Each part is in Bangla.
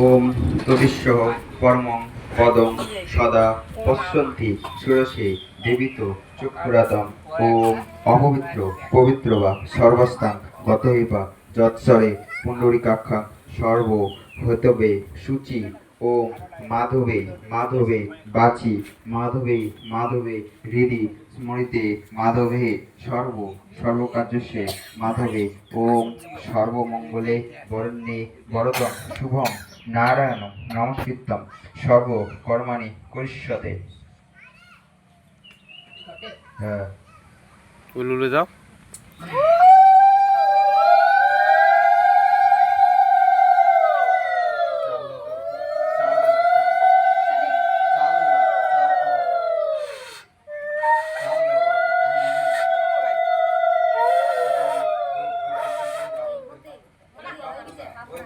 ওম তবিশ্ব পরমং পদং সদা পশ্যন্তি সুরসে দেবিত চক্ষুরাতম। ওম অপবিত্র পবিত্র বা সর্বস্থান গতহিবা যৎসরে পুণ্ডরিকাক্ষা সর্ব হতবে শুচি ওম মাধবে মাধবে বাচি মাধবে মাধবে হৃদি স্মৃতে মাধবে সর্ব সর্বকার্যস্যে মাধবে ওম সর্বমঙ্গলে বরণ্যে বরদম শুভম নারায়ণ নমস্কৃতম সর্ব কর্মাণি করিষ্যতে হ্যাঁ। যাও। ওম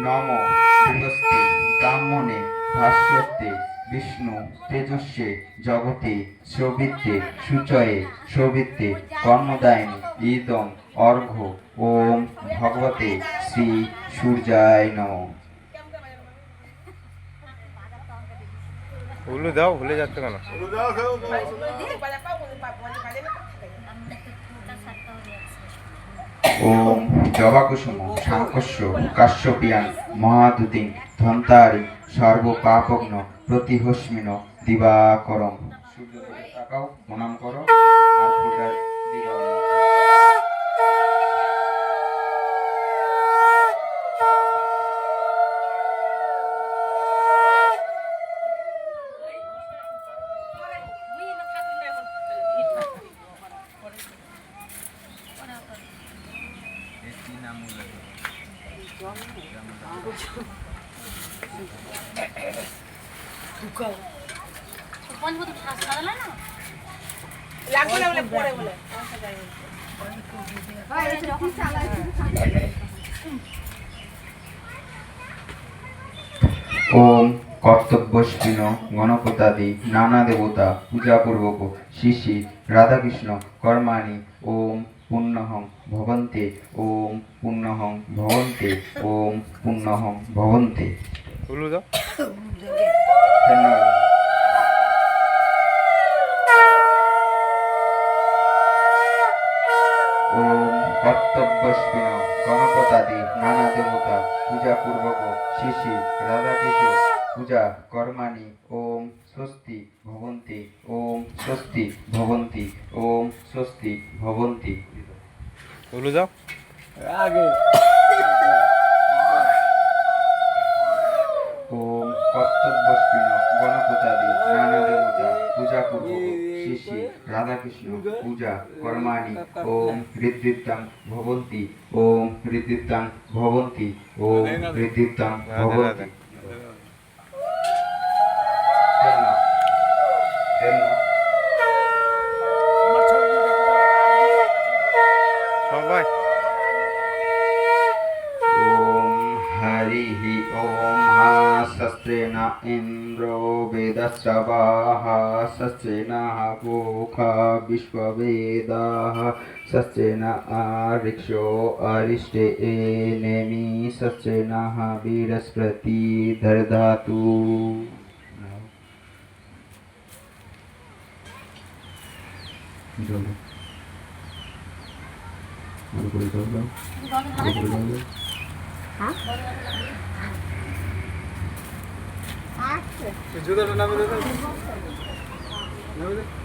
নম ব্রাহ্মণে ভাস্বতে বিষ্ণু তেজস্বে জগতে সৌবিত্তে সুচয়ে সৌবিত্তে কর্মদায়িনী ইদম অর্ঘ ওম ভগবতে শ্রী সূর্যায় নম উলু দাও ভুলে যাচ্ছে কেন? ওম জবাকুসুম সাংকস্য কাশ্যপিয়ান মহাদুতিং ধন্তারি সর্বপাপগ্ন প্রতিহস্মিন দিবাকরম। সূর্য দিকে তাকাও প্রণাম করো। লাগবে না বলে পরে বলে। ওম কর্তব্যস্বিন গণপতাদি নানা দেবতা পূজাপূর্বক শিশি রাধাকৃষ্ণ কর্মাণি ওম পুণ্যহং ভবন্তে ওম পুণ্যহং ভবন্তে ওম পুণ্যহং ভবন্তে। ধন্যবাদ। কর্তব্যস্বিন গণপতাদি নানা দেবতা পূজাপূর্বক শিশি রাধাকৃষ্ণ। পূজা কর্মাণি ওম স্বস্তি ভবন্তি ওম স্বস্তি ভবন্তি ওম স্বস্তি ভবন্তি। উলু যাও আগে। ওম কর্তব্যস্বিন গণপতাদি নানা দেবতা পূজা পূর্বক শিশি রাধাকৃষ্ণ পূজা কর্মাণি ওম হৃদৃত্তাং ভবন্তি ওম হৃদৃত্তাং ভবন্তি ওম হৃদৃত্তাং ভবন্তি। ब्रह्मास्त्रेण इन्द्रो वेदश्रवाः सस्त्रेणः भूखा विश्ववेदाः सस्त्रेण आरिक्षो अरिष्टे नेमी सस्त्रेणः वीरस्प्रति धर्धातु। हाँ? দর্ধাতু জল ভালো করে জল দাও।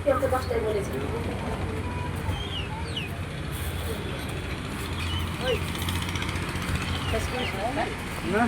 ভালো করে জল দাও শেষ করিস না,